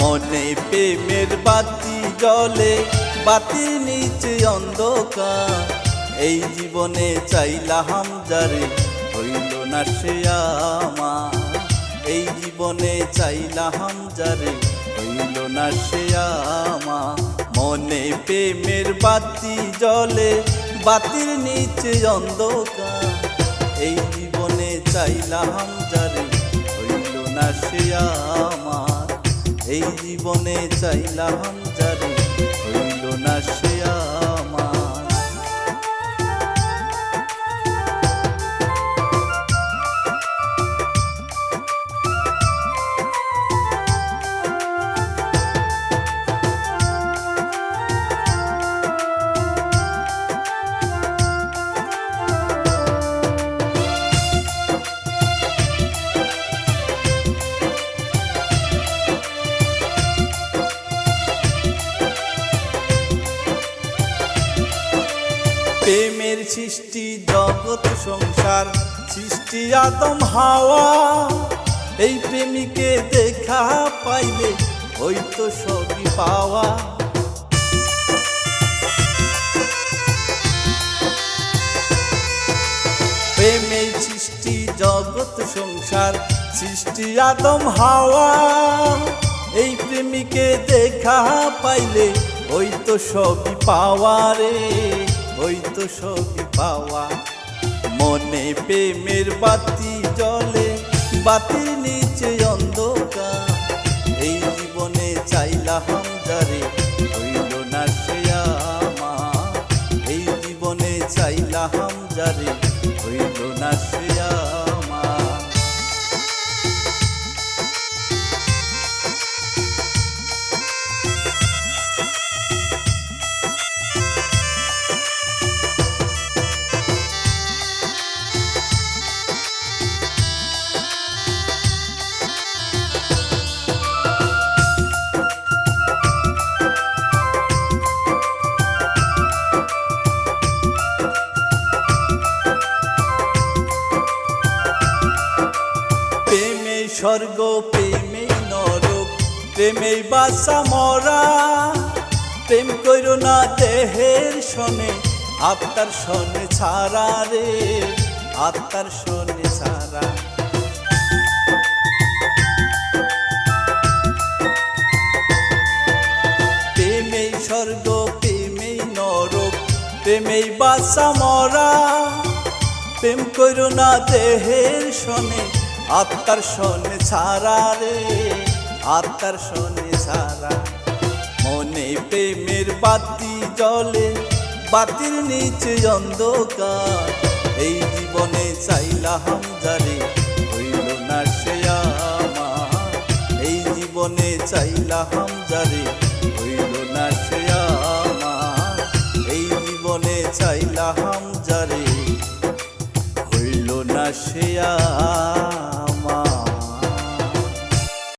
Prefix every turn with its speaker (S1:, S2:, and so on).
S1: মনে প্রেমের বাতি জলে বাতি নিচে অন্ধকার। এই জীবনে চাইলাম যারে হইল না সে আমার। এই জীবনে চাইলাম যারে হইল না সে আমার। মনে প্রেমের বাতি জলে বাতির নিচে অন্ধকার। এই জীবনে চাইলাম যারে হইল না সে আমার। এই জীবনে চাইলাম যারে প্রেমের সৃষ্টি, জগৎ সংসার, সৃষ্টি আদম হাওয়া। এই প্রেমিকে দেখা পাইলে হয়তো সবই পাওয়া। প্রেমের সৃষ্টি, জগৎ সংসার, সৃষ্টি আদম হাওয়া। এই প্রেমিকে দেখা পাইলে ওই তো সবই পাওয়া রে। তো সবই পাওয়া। মনে প্রেমের বাতি জলে বাতির নিচে অন্ধকার। এই জীবনে চাইলাম যারে হইল না আমার। এই জীবনে চাইলাম যারে হইল না সে স্বর্গ, প্রেমে নরক প্রেমে বাসা মরা। প্রেম কইর না দেহের শনে, আত্মার শনে ছাড়া রে, আত্মার শনে ছাড়া। প্রেমেই স্বর্গ প্রেমেই নরক প্রেমেই বাসা মরা। প্রেম কইর না দেহের শনে আত্মার শনে ছাড়া রে, আত্মার শনে ছাড়া মনে প্রেমের বাতি জলে বাতির নিচে অন্ধকার। এই জীবনে চাইলাম যারে হইল না সে আমার। এই জীবনে চাইলাম যারে হইল না সে আমার। এই জীবনে চাইলাম যারে আসিয়া